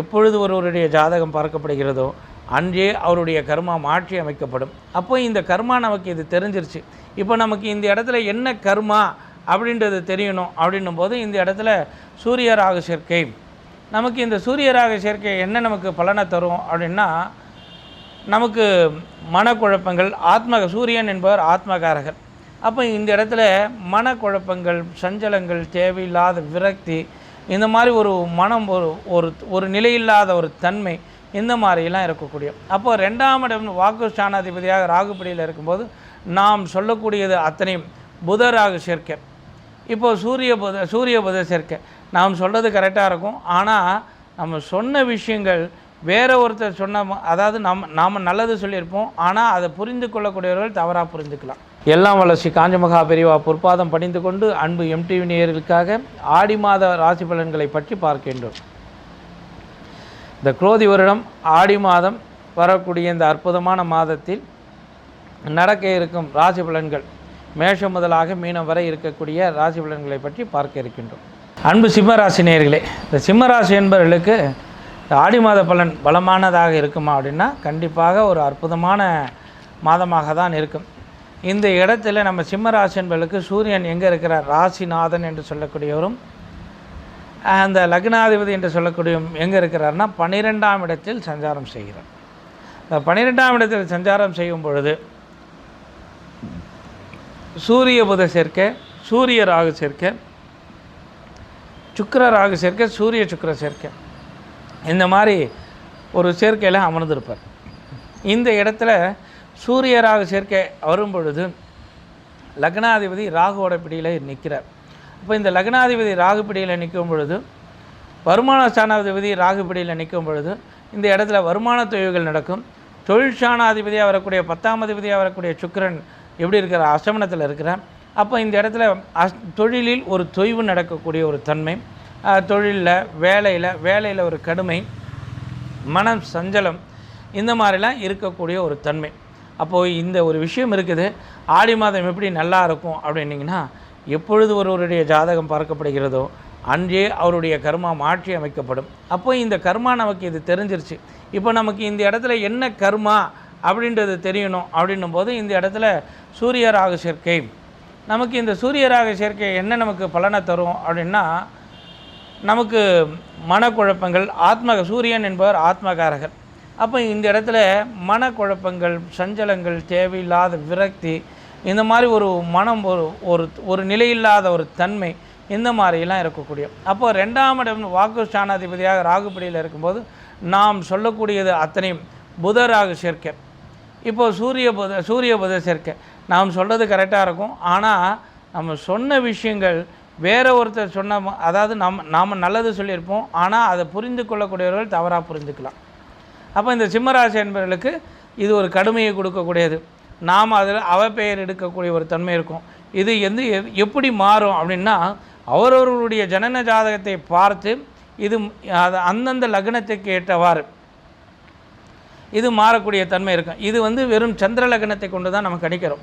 எப்பொழுது ஒருவருடைய ஜாதகம் பார்க்கப்படுகிறதோ அன்றே அவருடைய கர்மா மாற்றி அமைக்கப்படும். அப்போ இந்த கர்மா நமக்கு இது தெரிஞ்சிருச்சு. இப்போ நமக்கு இந்த இடத்துல என்ன கர்மா அப்படின்றது தெரியணும் அப்படின்னும் போது இந்த இடத்துல சூரிய ராகு சேர்க்கை. நமக்கு இந்த சூரிய ராகு சேர்க்கை என்ன நமக்கு பலனை தரும் அப்படின்னா நமக்கு மனக்குழப்பங்கள் ஆத்ம சூரியன் என்பவர் ஆத்மகாரகர். அப்போ இந்த இடத்துல மனக்குழப்பங்கள் சஞ்சலங்கள் தேவையில்லாத விரக்தி இந்த மாதிரி ஒரு மனம் ஒரு ஒரு ஒரு நிலையில்லாத ஒரு தன்மை இந்த மாதிரிலாம் இருக்கக்கூடிய. அப்போ ரெண்டாம் இடம் வாக்கு ஸ்தானாதிபதியாக ராகுபடியில் இருக்கும்போது நாம் சொல்லக்கூடியது அத்தனையும் புத ராகு சேர்க்கை. இப்போ சூரிய புத சூரிய புத சேர்க்கை. நாம் சொல்கிறது கரெக்டாக இருக்கும். ஆனால் நம்ம சொன்ன விஷயங்கள் வேற ஒருத்தர் சொன்ன அதாவது நம்ம நாம் நல்லது சொல்லியிருப்போம். ஆனால் அதை புரிந்து கொள்ளக்கூடியவர்கள் தவறாக புரிஞ்சுக்கலாம் எல்லாம் வளர்ச்சி. காஞ்சமகா பிரிவா பொற்பாதம் பணிந்து கொண்டு அன்பு எம்டிவி நேயர்களுக்காக ஆடி மாத ராசி பலன்களை பற்றி பார்க்கின்றோம். இந்த குரோதி வருடம் ஆடி மாதம் வரக்கூடிய இந்த அற்புதமான மாதத்தில் நடக்க இருக்கும் ராசி பலன்கள் மேஷம் முதலாக மீனம் வரை இருக்கக்கூடிய ராசி பலன்களை பற்றி பார்க்க இருக்கின்றோம். அன்பு சிம்மராசி நேயர்களே இந்த சிம்மராசி என்பவர்களுக்கு ஆடி மாத பலன் பலமானதாக இருக்குமா அப்படின்னா கண்டிப்பாக ஒரு அற்புதமான மாதமாக தான் இருக்கும். இந்த இடத்துல நம்ம சிம்மராசி சூரியன் எங்கே இருக்கிறார்? ராசிநாதன் என்று சொல்லக்கூடியவரும் அந்த லக்னாதிபதி என்று சொல்லக்கூடிய எங்கே இருக்கிறார்னா பன்னிரெண்டாம் இடத்தில் சஞ்சாரம் செய்கிறார். இந்த பன்னிரெண்டாம் இடத்தில் சஞ்சாரம் செய்யும் பொழுது சூரிய புத சேர்க்கை சூரிய ராகு சேர்க்கை சுக்கர ராகு சேர்க்கை சூரிய சுக்கர சேர்க்கை இந்த மாதிரி ஒரு சேர்க்கையில் அமர்ந்திருப்பார். இந்த இடத்துல சூரிய ராகு சேர்க்கை வரும் பொழுது லக்னாதிபதி ராகுவோட பிடியில் நிற்கிறார். அப்போ இந்த லக்னாதிபதி ராகு பிடியில் நிற்கும் பொழுது வருமான ஸ்தானாதிபதி ராகு பிடியில் நிற்கும் பொழுது இந்த இடத்துல வருமான தொய்வுகள் நடக்கும். தொழில் ஸ்தானாதிபதியாக வரக்கூடிய பத்தாம் அதிபதியாக வரக்கூடிய சுக்கரன் எப்படி இருக்கிற அசமனத்தில் இருக்கிறார். அப்போ இந்த இடத்துல அஸ் தொழிலில் ஒரு தொய்வு நடக்கக்கூடிய ஒரு தன்மை. தொழிலில் வேலையில் வேலையில் ஒரு கடுமை மனம் சஞ்சலம் இந்த மாதிரிலாம் இருக்கக்கூடிய ஒரு தன்மை. அப்போது இந்த ஒரு விஷயம் இருக்குது. ஆடி மாதம் எப்படி நல்லா இருக்கும் அப்படின்னீங்கன்னா எப்பொழுது ஒருவருடைய ஜாதகம் பார்க்கப்படுகிறதோ அன்றே அவருடைய கர்மா மாற்றி அமைக்கப்படும். அப்போ இந்த கர்மா நமக்கு இது தெரிஞ்சிருச்சு. இப்போ நமக்கு இந்த இடத்துல என்ன கர்மா அப்படின்றது தெரியணும் அப்படின்னும் போது இந்த இடத்துல சூரிய ராகு சேர்க்கை. நமக்கு இந்த சூரிய ராகு சேர்க்கை என்ன நமக்கு பலனை தரும் அப்படின்னா நமக்கு மனக்குழப்பங்கள் ஆத்மக சூரியன் என்பவர் ஆத்மகாரகர். அப்போ இந்த இடத்துல மனக்குழப்பங்கள் சஞ்சலங்கள் தேவையில்லாத விரக்தி இந்த மாதிரி ஒரு மனம் ஒரு ஒரு ஒரு நிலையில்லாத ஒரு தன்மை இந்த மாதிரிலாம் இருக்கக்கூடிய. அப்போ ரெண்டாம் இடம் வாக்கு ஸ்தானாதிபதியாக ராகுபடியில் இருக்கும்போது நாம் சொல்லக்கூடியது அத்தனையும் புதராக சேர்க்கை. இப்போ சூரிய புத சூரிய புத சேர்க்கை. நாம் சொல்கிறது கரெக்டாக இருக்கும். ஆனால் நம்ம சொன்ன விஷயங்கள் வேற ஒருத்தர் சொன்ன அதாவது நம்ம நாம் நல்லது சொல்லியிருப்போம். ஆனால் அதை புரிந்து கொள்ளக்கூடியவர்கள் தவறாக புரிஞ்சுக்கலாம் அப்போ இந்த சிம்மராசி என்பவர்களுக்கு இது ஒரு கடுமையை கொடுக்கக்கூடியது. நாம் அதில் அவப்பெயர் எடுக்கக்கூடிய ஒரு தன்மை இருக்கும். இது எந்த எப்படி மாறும் அப்படின்னா அவரவர்களுடைய ஜனன ஜாதகத்தை பார்த்து இது அது அந்தந்த லக்னத்துக்கு ஏற்றவாறு இது மாறக்கூடிய தன்மை இருக்கும். இது வந்து வெறும் சந்திர லக்னத்தை கொண்டு தான் நம்ம கணிக்கிறோம்.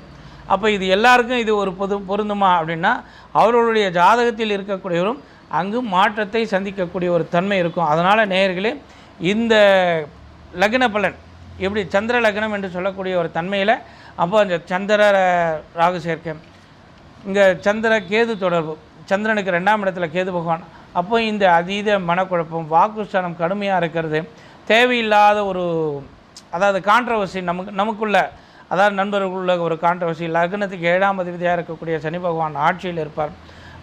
அப்போ இது எல்லாருக்கும் இது ஒரு பொது பொருந்துமா அப்படின்னா அவர்களுடைய ஜாதகத்தில் இருக்கக்கூடியவரும் அங்கு மாற்றத்தை சந்திக்கக்கூடிய ஒரு தன்மை இருக்கும். அதனால் நேயர்களே இந்த லக்ன பலன். எப்படி சந்திர லக்னம் என்று சொல்லக்கூடிய ஒரு தன்மையில் அப்போ அந்த சந்திர ராகு சேர்க்கை. இங்கே சந்திர கேது தொடர்பு. சந்திரனுக்கு ரெண்டாம் இடத்துல கேது பகவான். அப்போ இந்த அதீத மனக்குழப்பம் வாக்குஸ்தானம் கடுமையாக இருக்கிறது. தேவையில்லாத ஒரு அதாவது கான்ட்ரவர்சி நமக்கு நமக்குள்ள அதாவது நண்பர்களுள்ள ஒரு கான்ட்ரவர்சி லக்னத்துக்கு ஏழாம் அதிபதியாக இருக்கக்கூடிய சனி பகவான் ஆட்சியில் இருப்பார்.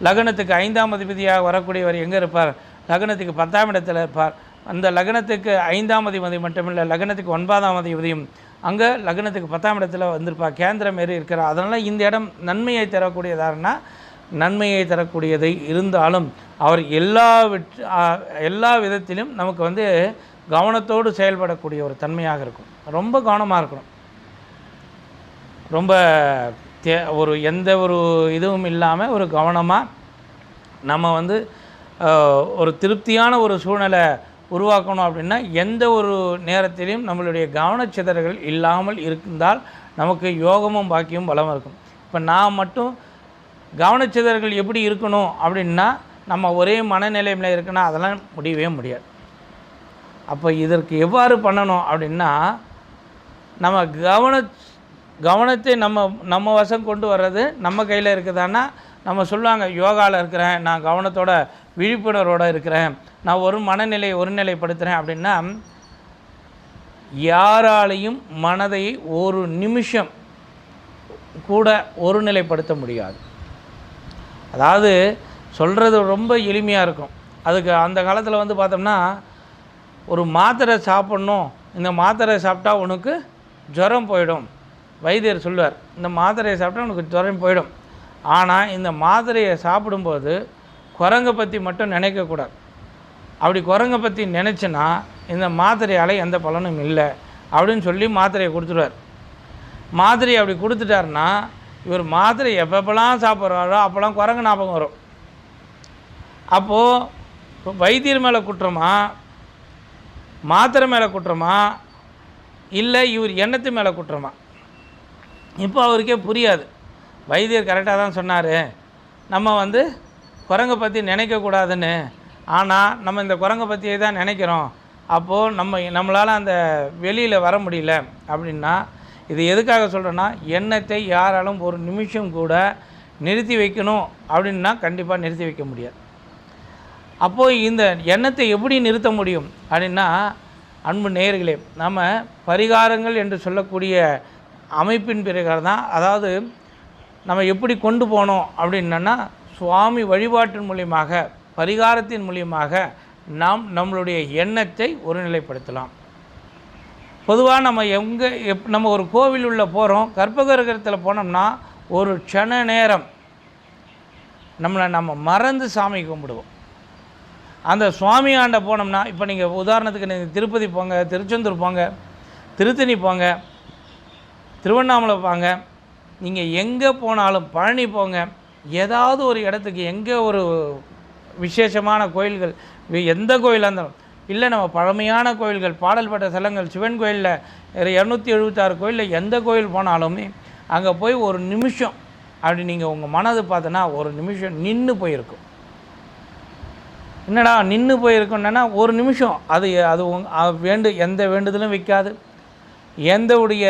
லக்னத்துக்கு ஐந்தாம் அதிபதியாக வரக்கூடியவர் எங்கே இருப்பார்? லக்னத்துக்கு பத்தாம் இடத்துல இருப்பார். அந்த லக்னத்துக்கு ஐந்தாம் அதிபதி மட்டுமில்லை லக்னத்துக்கு ஒன்பதாம் அதிபதியும் அங்கே லக்னத்துக்கு பத்தாம் இடத்துல வந்திருப்பா. கேந்திரம் மாரி இருக்கிறார் அதனால் இந்த இடம் நன்மையை தரக்கூடியதாருன்னா நன்மையை தரக்கூடியதை இருந்தாலும் அவர் எல்லா விட் எல்லா விதத்திலும் நமக்கு வந்து கவனத்தோடு செயல்படக்கூடிய ஒரு தன்மையாக இருக்கும். ரொம்ப கவனமாக இருக்கணும். ரொம்ப தே ஒரு எந்த ஒரு இதுவும் இல்லாமல் ஒரு கவனமாக நம்ம வந்து ஒரு திருப்தியான ஒரு சூழ்நிலை உருவாக்கணும் அப்படின்னா எந்த ஒரு நேரத்திலையும் நம்மளுடைய கவனச்சிதறல்கள் இல்லாமல் இருந்தால் நமக்கு யோகமும் பாக்கியமும் பலம் இருக்கும். இப்போ நான் மட்டும் கவனச்சிதறல்கள் எப்படி இருக்கணும் அப்படின்னா நம்ம ஒரே மனநிலையில் இருக்குன்னா அதெல்லாம் முடியவே முடியாது. அப்போ இதற்கு எவ்வாறு பண்ணணும் அப்படின்னா நம்ம கவன கவனத்தை நம்ம நம்ம வசம் கொண்டு வர்றது நம்ம கையில் இருக்குதான்னா நம்ம சொல்லுவாங்க யோகாவில் இருக்கிறேன் நான் கவனத்தோட விழிப்புணர்வோடு இருக்கிறேன். நான் ஒரு மனநிலையை ஒருநிலைப்படுத்துகிறேன் அப்படின்னா யாராலையும் மனதை ஒரு நிமிஷம் கூட ஒருநிலைப்படுத்த முடியாது. அதாவது சொல்கிறது ரொம்ப எளிமையாக இருக்கும். அதுக்கு அந்த காலத்தில் வந்து பார்த்தோம்னா ஒரு மாத்திரை சாப்பிட்ணும். இந்த மாத்திரை சாப்பிட்டா உனக்கு ஜுரம் போயிடும். வைத்தியர் சொல்லுவார் இந்த மாத்திரையை சாப்பிட்டா உனக்கு ஜுரம் போயிடும். ஆனால் இந்த மாத்திரையை சாப்பிடும்போது குரங்கை பற்றி மட்டும் நினைக்கக்கூடாது அப்படி குரங்கை பற்றி நினச்சின்னா இந்த மாத்திரையால் எந்த பலனும் இல்லை அப்படின்னு சொல்லி மாத்திரையை கொடுத்துருவார். மாத்திரையை அப்படி கொடுத்துட்டாருன்னா இவர் மாத்திரை எப்பப்பெல்லாம் சாப்பிட்றாரோ அப்போல்லாம் குரங்கு ஞாபகம் வரும். அப்போது வைத்தியர் மேலே குற்றமா? மாத்திரை மேலே குற்றமா? இல்லை இவர் எண்ணத்து மேலே குற்றமா? இப்போ அவருக்கே புரியாது. வைத்தியர் கரெக்டாக தான் சொன்னார். நம்ம வந்து குரங்கை பற்றி நினைக்கக்கூடாதுன்னு ஆனால் நம்ம இந்த குரங்கை பற்றியே தான் நினைக்கிறோம். அப்போது நம்ம நம்மளால் அந்த வெளியில் வர முடியல அப்படின்னா இது எதுக்காக சொல்கிறேன்னா எண்ணத்தை யாராலும் ஒரு நிமிஷம் கூட நிறுத்தி வைக்கணும் அப்படின்னா கண்டிப்பாக நிறுத்தி வைக்க முடியாது. அப்போது இந்த எண்ணத்தை எப்படி நிறுத்த முடியும் அப்படின்னா அன்பு நேயர்களே நம்ம பரிகாரங்கள் என்று சொல்லக்கூடிய அமைப்பின் பிரகாரம் தான் அதாவது நம்ம எப்படி கொண்டு போனோம் அப்படின்னா சுவாமி வழிபாட்டின் மூலியமாக பரிகாரத்தின் மூலியமாக நாம் நம்மளுடைய எண்ணத்தை ஒருநிலைப்படுத்தலாம். பொதுவாக நம்ம எங்கே எப் நம்ம ஒரு கோவில் உள்ள போகிறோம் கற்பகிரகத்தில் போனோம்னா ஒரு க்ஷண நேரம் நம்மளை நம்ம மறந்து சாமி கும்பிடுவோம். அந்த சுவாமி ஆண்டை போனோம்னா இப்போ நீங்கள் உதாரணத்துக்கு நீங்கள் திருப்பதி போங்க திருச்செந்தூர் போங்க திருத்தணி போங்க திருவண்ணாமலை போங்க நீங்கள் எங்கே போனாலும் பழனி போங்க ஏதாவது ஒரு இடத்துக்கு எங்கே ஒரு விசேஷமான கோயில்கள் எந்த கோயிலாக இருந்தாலும் இல்லை நம்ம பழமையான கோயில்கள் பாடல் பெற்ற ஸ்தலங்கள் சிவன் கோயிலில் இரநூத்தி எழுபத்தாறு கோயிலில் எந்த கோயில் போனாலுமே அங்கே போய் ஒரு நிமிஷம் அப்படி நீங்கள் உங்கள் மனது பார்த்தோன்னா ஒரு நிமிஷம் நின்று போயிருக்கும். என்னடா நின்று போயிருக்கோன்னா ஒரு நிமிஷம் அது அது வேண்டு எந்த வேண்டுதலும் வைக்காது. எந்த உடைய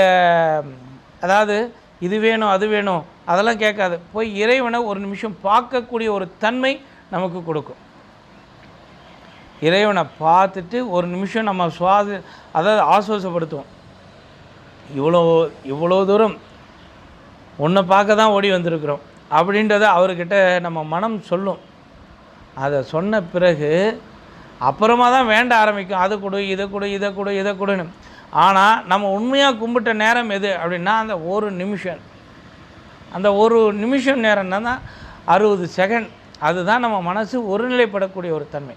அதாவது இது வேணும் அது வேணும் அதெல்லாம் கேட்காது. போய் இறைவனை ஒரு நிமிஷம் பார்க்கக்கூடிய ஒரு தன்மை நமக்கு கொடுக்கும். இறைவனை பார்த்துட்டு ஒரு நிமிஷம் நம்ம சுவாதி அதாவது ஆசுவாசப்படுத்துவோம் இவ்வளோ இவ்வளோ தூரம் உன்னை பார்க்க தான் ஓடி வந்திருக்கிறோம். அப்படின்றத அவர்கிட்ட நம்ம மனம் சொல்லும். அதை சொன்ன பிறகு அப்புறமா தான் வேண்ட ஆரம்பிக்கும். அதை கொடு இதை கொடு இதை கொடு இதை கொடுன்னு. ஆனால் நம்ம உண்மையாக கும்பிட்ட நேரம் எது அப்படின்னா அந்த ஒரு நிமிஷம். அந்த ஒரு நிமிஷம் நேரம் தான் அறுபது செகண்ட் அதுதான் நம்ம மனசு ஒருநிலைப்படக்கூடிய ஒரு தன்மை.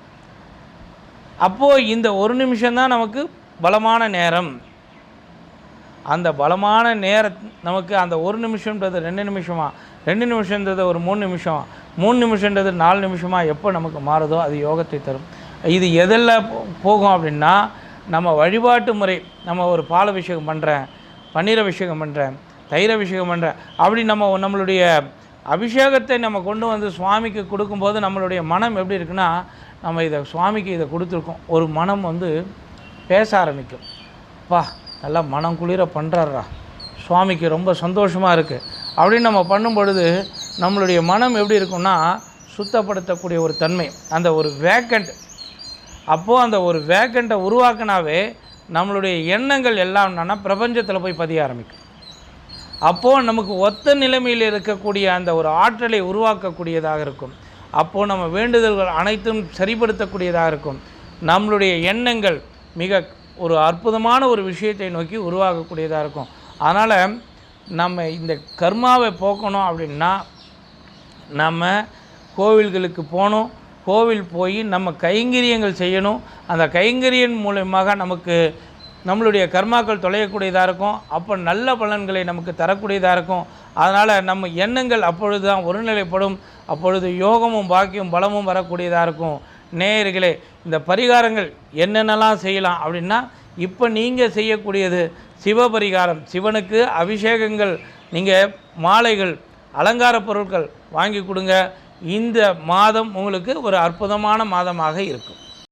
அப்போது இந்த ஒரு நிமிஷம் தான் நமக்கு பலமான நேரம். அந்த பலமான நேர நமக்கு அந்த ஒரு நிமிஷம்ன்றது ரெண்டு நிமிஷமா? ரெண்டு நிமிஷன்றது ஒரு மூணு நிமிஷம். மூணு நிமிஷன்றது நாலு நிமிஷமாக எப்போ நமக்கு மாறுதோ அது யோகத்தை தரும். இது எதில் போ- போகும் அப்படின்னா நம்ம வழிபாட்டு முறை நம்ம ஒரு பால் அபிஷேகம் பண்ணுறேன் பன்னீர் அபிஷேகம் பண்ணுறேன் தயிர் அபிஷேகம் பண்ணுறேன் அப்படி நம்ம நம்மளுடைய அபிஷேகத்தை நம்ம கொண்டு வந்து சுவாமிக்கு கொடுக்கும்போது நம்மளுடைய மனம் எப்படி இருக்குன்னா நம்ம இதை சுவாமிக்கு இதை கொடுத்துருக்கோம். ஒரு மனம் வந்து பேச ஆரம்பிக்கும். பா நல்லா மனம் குளிர பண்ணுறாரா சுவாமிக்கு ரொம்ப சந்தோஷமாக இருக்குது அப்படின்னு நம்ம பண்ணும் பொழுது நம்மளுடைய மனம் எப்படி இருக்கும்னா சுத்தப்படுத்தக்கூடிய ஒரு தன்மை. அந்த ஒரு வேக்கண்ட் அப்போது அந்த ஒரு வேக்கண்ட்டை உருவாக்கினாவே நம்மளுடைய எண்ணங்கள் எல்லாம் என்னென்னா பிரபஞ்சத்தில் போய் பதிய ஆரம்பிக்கும். அப்போது நமக்கு ஒத்த நிலைமையில் இருக்கக்கூடிய அந்த ஒரு ஆற்றலை உருவாக்கக்கூடியதாக இருக்கும். அப்போது நம்ம வேண்டுதல்கள் அனைத்தும் சரிப்படுத்தக்கூடியதாக இருக்கும். நம்மளுடைய எண்ணங்கள் மிக ஒரு அற்புதமான ஒரு விஷயத்தை நோக்கி உருவாகக்கூடியதாக இருக்கும். அதனால் நம்ம இந்த கர்மாவை போக்கணும் அப்படின்னா நம்ம கோவில்களுக்கு போகணும். கோவில் போய் நம்ம கைங்கரியங்கள் செய்யணும். அந்த கைங்கரியன் மூலயமாக நமக்கு நம்மளுடைய கர்மாக்கள் தொலையக்கூடியதாக இருக்கும். அப்போ நல்ல பலன்களை நமக்கு தரக்கூடியதாக இருக்கும். அதனால் நம்ம எண்ணங்கள் அப்பொழுது தான் ஒருநிலைப்படும். அப்பொழுது யோகமும் பாக்கியம் பலமும் வரக்கூடியதாக இருக்கும். நேயர்களே இந்த பரிகாரங்கள் என்னென்னலாம் செய்யலாம் அப்படின்னா இப்போ நீங்கள் செய்யக்கூடியது சிவபரிகாரம். சிவனுக்கு அபிஷேகங்கள் நீங்கள் மாலைகள் அலங்கார பொருட்கள் வாங்கி கொடுங்க. இந்த மாதம் உங்களுக்கு ஒரு அற்புதமான மாதமாக இருக்கும்.